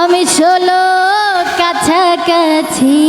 আমি ষোলো কাছাকাছি।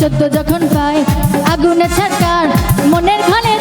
চোদ্দ যখন পাই আগুনে ছাড়কার মনের ঘনে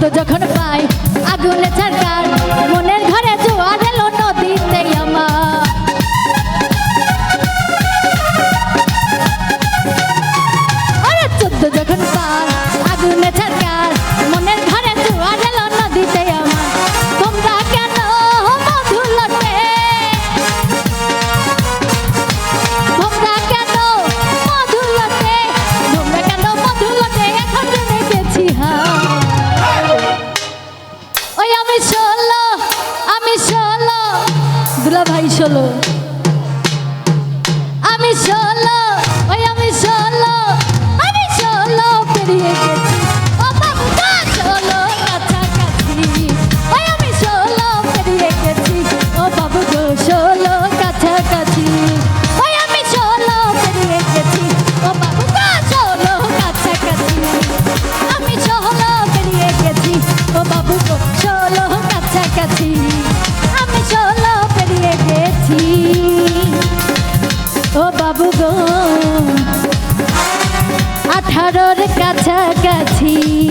তো যখন ষোলো ভাই ষোলো। আমি ষোলো ওই আমি ষোলো। ঘরের কাছাকাছি।